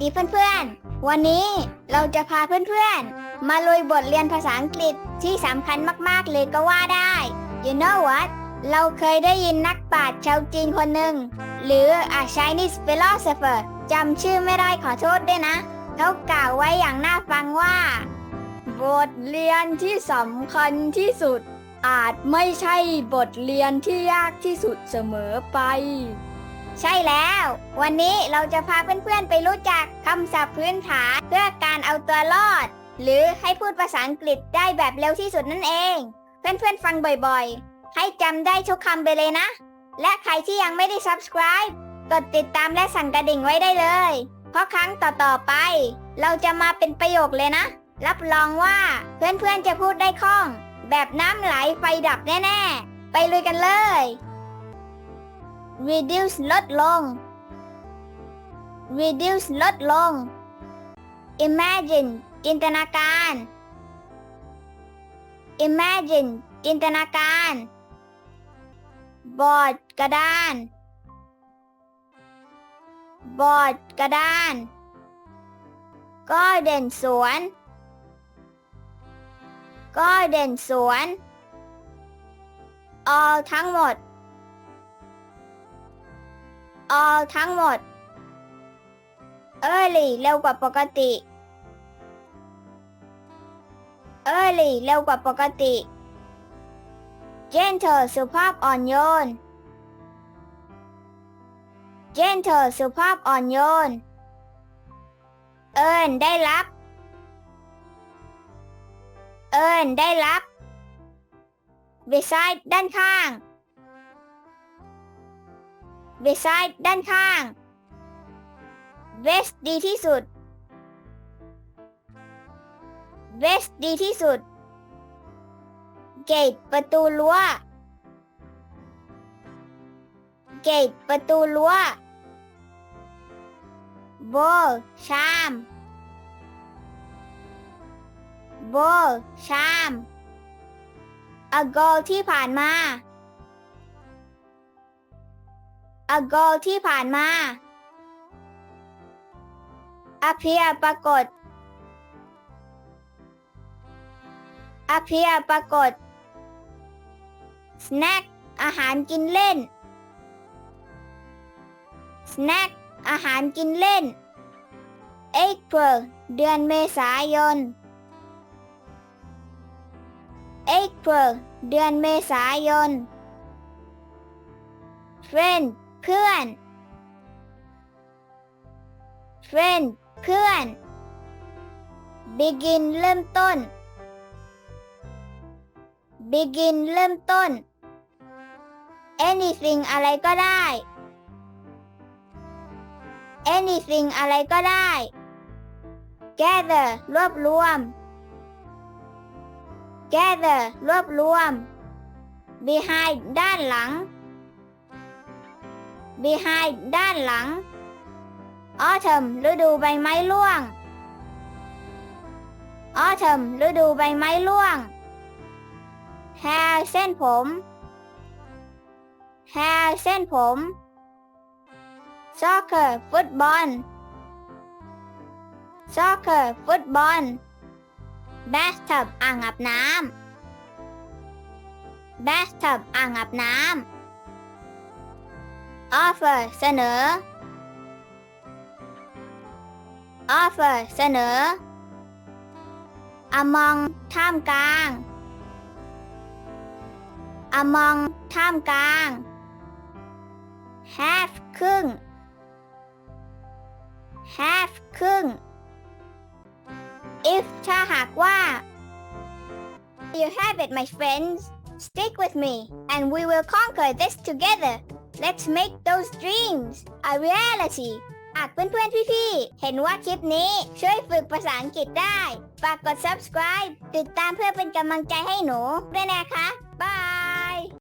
ดีเพื่อนๆ วันนี้เราจะพาเพื่อนๆ มาลุยบทเรียนภาษาอังกฤษที่สำคัญมากๆเลยก็ว่าได้ You know what เราเคยได้ยินนักปราชญ์ชาวจีนคนหนึ่ง หรือ a Chinese philosopher จำชื่อไม่ได้ขอโทษด้วยนะ เขากล่าวไว้อย่างน่าฟังว่า บทเรียนที่สำคัญที่สุด อาจไม่ใช่บทเรียนที่ยากที่สุดเสมอไป ใช่แล้ว วันนี้เราจะพาเพื่อนๆไปรู้จักคำศัพท์พื้นฐานเพื่อการเอาตัวรอด หรือให้พูดภาษาอังกฤษได้แบบเร็วที่สุดนั่นเอง เพื่อนๆฟังบ่อยๆ ให้จำได้ทุกคำไปเลยนะ และใครที่ยังไม่ได้ subscribe กดติดตามและสั่นกระดิ่งไว้ได้เลย เพราะครั้งต่อๆไป เราจะมาเป็นประโยคเลยนะ รับรองว่าเพื่อนๆจะพูดได้คล่อง แบบน้ำไหลไฟดับแน่ๆ ไปลุยกันเลย reduce ลดลง reduce ลดลง imagine จินตนาการ imagine จินตนาการ บอร์ดกระดาน บอร์ดกระดาน ก็เด่นสวน ก็เด่นสวน all ทั้งหมด all ทั้งหมด early เร็วกว่าปกติ early เร็วกว่าปกติ gentle สุภาพอ่อนโยน gentle สุภาพอ่อนโยน earn ได้รับ earn ได้รับ beside ด้านข้าง beside ด้านข้าง west ดีที่สุด west ดีที่สุด gate ประตูรั้ว gate ประตูรั้ว bowl ชาม bowl ชาม ago ที่ผ่านมา ago ที่ผ่านมา appear ปรากฏ appear ปรากฏ snack อาหารกินเล่น snack อาหารกินเล่น April เดือนเมษายน April เดือนเมษายน friend เพื่อน friend เพื่อน begin เริ่มต้น begin เริ่มต้น anything อะไรก็ได้ anything อะไรก็ได้ gather รวบรวม gather รวบรวม behind ด้านหลัง behind ด้านหลัง autumn ฤดูใบไม้ร่วง autumn ฤดูใบไม้ร่วง hair เส้นผม hair เส้นผม soccer ฟุตบอล soccer ฟุตบอล bathtub อ่างอาบน้ำ bathtub อ่างอาบน้ำ offer เสนอ offer เสนอ among ท่ามกลาง among ท่ามกลาง half ครึ่ง half ครึ่ง if ถ้าหากว่า you have it my friends stick with me and we will conquer this together Let's make those dreams a reality หากเพื่อนๆ พี่ๆ เห็นว่าคลิปนี้ช่วยฝึกภาษาอังกฤษได้ ฝากกด subscribe ติดตามเพื่อเป็นกำลังใจให้หนูด้วยนะคะบาย